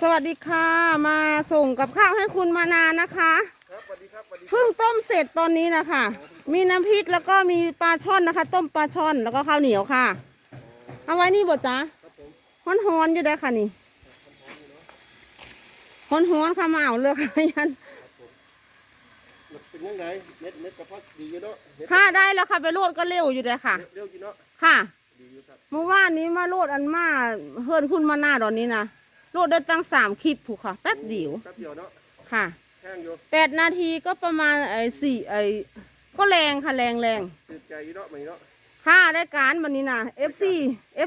สวัสดีค่ะ มาส่งกับข้าวให้คุณมานานนะคะครับสวัสดีครับสวัสดีครับเพิ่งต้มเสร็จตอนนี้นะคะ มีน้ำพริกแล้วก็มีปลาช่อนนะคะ ต้มปลาช่อนแล้วก็ข้าวเหนียวค่ะ เอาไว้นี่บดจ้าครับผมฮ้อนฮ้อนๆอยู่ได้อค่ะนี่ฮ้อนฮ้อนๆค่ะมาเอาเลยค่ะยันมันเป็นยังไงเม็ดเม็ดกระเพาะดีอยู่เนาะเม็ดค่ะได้แล้วค่ะไปโลดก็เร็วอยู่เลยค่ะเร็วอยู่เนาะค่ะดีอยู่ครับ เมื่อวานนี้มาโลดอันมาเฮิรนคุณมาหน้าตอนนี้นะโลดได้ตั้งสามคลิปผูกค่ะแป๊บเดียวแป๊บเดียวเนาะค่ะแห้งอยู่แปดนาทีก็ประมาณไอ้สี่ไอ้ก็แรงค่ะแรงแรงตื่นใจอยู่เนาะมันเนาะค่ะได้การวันนี้นะ FC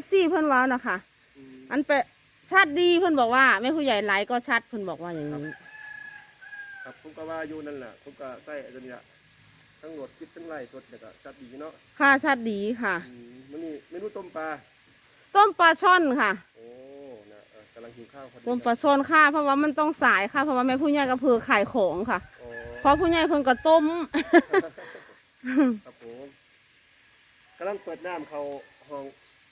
FC เพิ่นเว้านะคะอืมอันเปะชัดดีเพิ่นบอกว่าแม่ผู้ใหญ่ไลฟ์ก็ชัดเพิ่นบอกว่าอย่างนี้ครับผมก็ว่าอยู่นั่นแหละผมก็ใส่อันนี้ละ ทั้งโหลดคลิปทั้งไล่สดแต่ก็จัดดีเนาะค่ะชัดดีค่ะอืมมันนี่เมนูต้มปลา ต้มปลาช่อนค่ะ โอ้นะเออกำลังหิวข้าวพอดีต้มปลาช่อนค่ะ เพราะว่ามันต้องสายค่ะ เพราะว่าแม่ผู้ใหญ่ก็เพื่อขายของค่ะ โอ้เพราะผู้ใหญ่เพิ่นก็ต้ม ครับผมกำลังเปิดน้ำเขาห้อง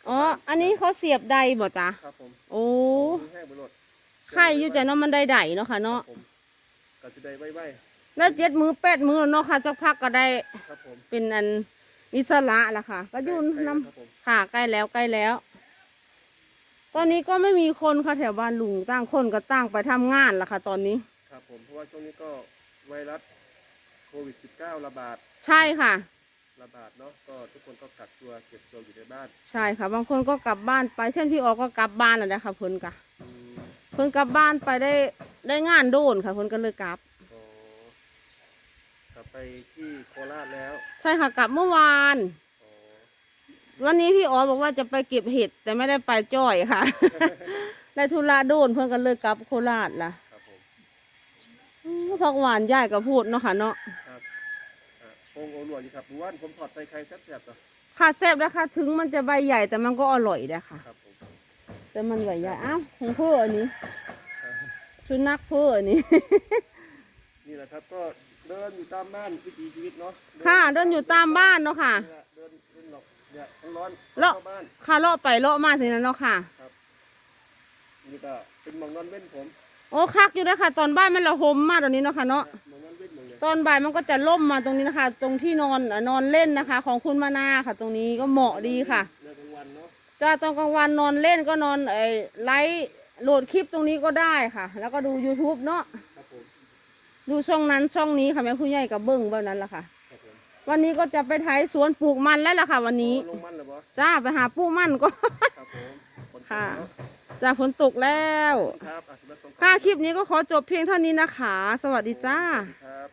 อ๋อ อันนี้เขาเสียบใดบ่จ๊ะ ครับผมโอ้มีแห้งไปหมดไข่อยู่แต่เนาะมันได้ไดเนาะค่ะครัเนาะบผมก็จะได้ไว้ แล้วเจ็ดมือแปดมือเนาะค่ะสักพักก็ได้ๆครับผม เป็นอันอิสระละค่ะ ก็อยุ่นใกล้น้แล้วครับผมำค่ะใกล้แล้วใกล้แล้ว ตอนนี้ก็ไม่มีคนค่ะแถวบ้านลุงต่างคนก็ต่างไปทำงานละค่ะ ตอนนี้ ครับผม เพราะว่าช่วงนี้ก็ไวรัสโควิด -19 ระบาด ใช่ค่ะ ระบาดเนาะ ก็ทุกคนก็กักตัวเก็บตัวอยู่ในบ้านใช่ค่ะ บางคนก็กลับบ้านไป เช่นพี่ออกก็กลับบ้านแล้วนะคะเพิ่นกะอืมเพิ่นกลับบ้านไปได้ได้งานโดนค่ะเพิ่นก็เลยกลับอ๋อ กลับไปที่โคราชแล้วใช่ค่ะกลับเมื่อวาน อ๋อวันนี้พี่อ๋อบอกว่าจะไปเก็บเห็ด แต่ไม่ได้ไปจ้อยค่ะ ได้ธุระโดนเพิ่นก็เลยกลับโคราชล่ะครับผมอื้อผักหวานยายก็พูดเนาะค่ะเนาะครับอะโปงโอหลวงอยู่ครับดูว่าผมถอดใส่ไข่แซ่บๆต่อค่ะแซ่บนะคะถึงมันจะใบใหญ่แต่มันก็อร่อยนะคะครับผมแต่มันใบใหญ่อ้าวของเพื่ออันนี้ชุนักเพื่ออันนี้ นี่แหละครับ ก็เดินอยู่ตามบ้านวิถีชีวิตเนาะค่ะเดินอยู่ตามบ้านเนาะค่ะนี่แหละเดินเดินหลบเนี่ยทั้งร้อนเลาะเข้าบ้านค่ะเลาะไปเลาะมาทีนั้นเนาะค่ะ นี่ก็เป็นหมองนอนเว้นผมโอ้คักอยู่นะคะตอนบ่ายมันละหมมากตอนนี้เนาะค่ะเนาะหมองนอนเว้นหมองเนี่ยตอนบ่ายมันก็จะล่มมาตรงนี้นะคะ ตรงที่นอนอะนอนเล่นนะคะ ของคุณมานาค่ะ ตรงนี้ก็เหมาะดีค่ะ เดินกลางวันเนาะจ้าตอนกลางวันนอนเล่นก็นอนไอ้ไลฟ์โหลดคลิปตรงนี้ก็ได้ค่ะ แล้วก็ดู YouTube เนาะครับผม ดูช่องนั้นช่องนี้ค่ะแม่ผู้ใหญ่กับเบิ้งแบบนั้นละค่ะครับผมวันนี้ก็จะไปไถสวนปลูกมันแล้วล่ะค่ะ วันนี้ลงมันเหรอบ่จ้าไปหาปลูกมันก็ ครับผมฝนตกค่ะ เนอะจ้าฝนตกแล้ว ครับอะสำหรับสงกรานต์ค่ะคลิปนี้ก็ขอจบเพียงเท่านี้นะคะ สวัสดีจ้า ครับ